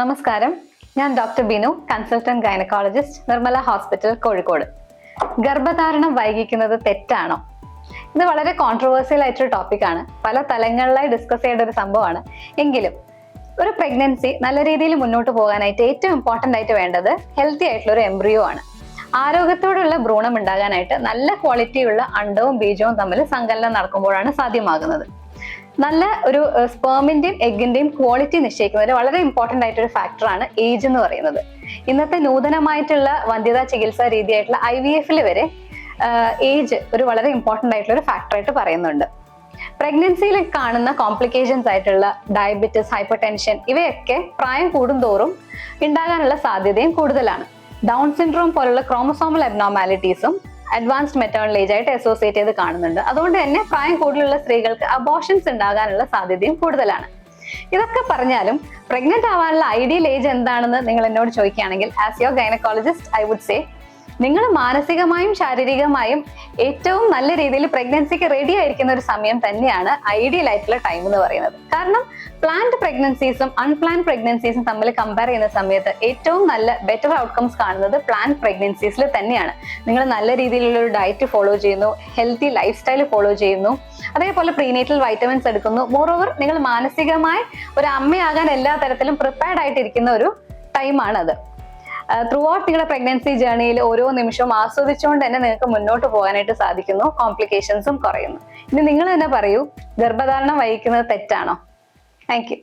നമസ്കാരം. ഞാൻ doctor Binu consultant gynaecologist Nirmala hospital Kozhikode. ഗർഭധാരണം വൈകിക്കുന്നത് തെറ്റാണോ? ഇത് വളരെ കോൺട്രവേഴ്സ്യൽ ആയിട്ടൊരു ടോപ്പിക്കാണ് പല തലങ്ങളിലായി ഡിസ്കസ് ചെയ്യേണ്ട ഒരു സംഭവമാണ്. എങ്കിലും ഒരു പ്രഗ്നൻസി നല്ല രീതിയിൽ മുന്നോട്ട് പോകാനായിട്ട് ഏറ്റവും ഇമ്പോർട്ടന്റ് ആയിട്ട് വേണ്ടത് ഹെൽത്തി ആയിട്ടുള്ള ഒരു എംബ്രിയോ ആണ്. ആരോഗ്യത്തോടുള്ള ഭ്രൂണം ഉണ്ടാകാനായിട്ട് നല്ല ക്വാളിറ്റിയുള്ള അണ്ടവും ബീജവും തമ്മിൽ സങ്കലനം നടക്കുമ്പോഴാണ് സാധ്യമാകുന്നത്. നല്ല ഒരു സ്പേമിന്റെയും എഗിന്റെയും ക്വാളിറ്റി നിശ്ചയിക്കുന്നതിൽ വളരെ ഇമ്പോർട്ടന്റ് ആയിട്ടൊരു ഫാക്ടറാണ് ഏജ് എന്ന് പറയുന്നത്. ഇന്നത്തെ നൂതനമായിട്ടുള്ള വന്ധ്യതാ ചികിത്സാ രീതിയായിട്ടുള്ള ഐ വി എഫിൽ വരെ ഏജ് ഒരു വളരെ ഇമ്പോർട്ടന്റ് ആയിട്ടുള്ള ഒരു ഫാക്ടറായിട്ട് പറയുന്നുണ്ട്. പ്രഗ്നൻസിയിൽ കാണുന്ന കോംപ്ലിക്കേഷൻസ് ആയിട്ടുള്ള ഡയബറ്റിസ് ഹൈപ്പർ ടെൻഷൻ ഇവയൊക്കെ പ്രായം കൂടുന്തോറും ഉണ്ടാകാനുള്ള സാധ്യതയും കൂടുതലാണ്. ഡൗൺ സിൻഡ്രോം പോലുള്ള ക്രോമസോമൽ അബ്നോമാലിറ്റീസും അഡ്വാൻസ്ഡ് മെറ്റേണൽ ഏജ് ആയിട്ട് അസോസിയേറ്റ് ചെയ്ത് കാണുന്നുണ്ട്. അതുകൊണ്ട് തന്നെ പ്രായം കൂടുതലുള്ള സ്ത്രീകൾക്ക് അബോഷൻസ് ഉണ്ടാകാനുള്ള സാധ്യതയും കൂടുതലാണ്. ഇതൊക്കെ പറഞ്ഞാലും പ്രഗ്നന്റ് ആവാനുള്ള ഐഡിയൽ ഏജ് എന്താണെന്ന് നിങ്ങൾ എന്നോട് ചോദിക്കുകയാണെങ്കിൽ as your gynaecologist I would say നിങ്ങൾ മാനസികമായും ശാരീരികമായും ഏറ്റവും നല്ല രീതിയിൽ പ്രഗ്നൻസിക്ക് റെഡി ആയിരിക്കുന്ന ഒരു സമയം തന്നെയാണ് ഐഡിയൽ ആയിട്ടുള്ള ടൈം എന്ന് പറയുന്നത്. കാരണം പ്ലാൻഡ് പ്രഗ്നൻസീസും അൺപ്ലാൻഡ് പ്രഗ്നൻസീസും തമ്മിൽ കമ്പയർ ചെയ്യുന്ന സമയത്ത് ഏറ്റവും നല്ല ബെറ്റർ ഔട്ട്കംസ് കാണുന്നത് പ്ലാൻഡ് പ്രഗ്നൻസീസിൽ തന്നെയാണ്. നിങ്ങൾ നല്ല രീതിയിലുള്ള ഒരു ഡയറ്റ് ഫോളോ ചെയ്യുന്നു ഹെൽത്തി ലൈഫ് സ്റ്റൈൽ ഫോളോ ചെയ്യുന്നു അതേപോലെ പ്രീനേറ്റൽ വൈറ്റമിൻസ് എടുക്കുന്നു. മോറോവർ നിങ്ങൾ മാനസികമായി ഒരു അമ്മയാകാൻ എല്ലാ തരത്തിലും പ്രിപ്പയർഡ് ആയിട്ടിരിക്കുന്ന ഒരു ടൈമാണത് ത്രൂ ഔട്ട് നിങ്ങളുടെ പ്രഗ്നൻസി ജേർണിയിൽ ഓരോ നിമിഷവും ആസ്വദിച്ചുകൊണ്ട് തന്നെ നിങ്ങൾക്ക് മുന്നോട്ട് പോകാനായിട്ട് സാധിക്കുന്നു. കോംപ്ലിക്കേഷൻസും കുറയുന്നു. ഇനി നിങ്ങൾ തന്നെ പറയൂ ഗർഭധാരണം വഹിക്കുന്നത് തെറ്റാണോ? താങ്ക്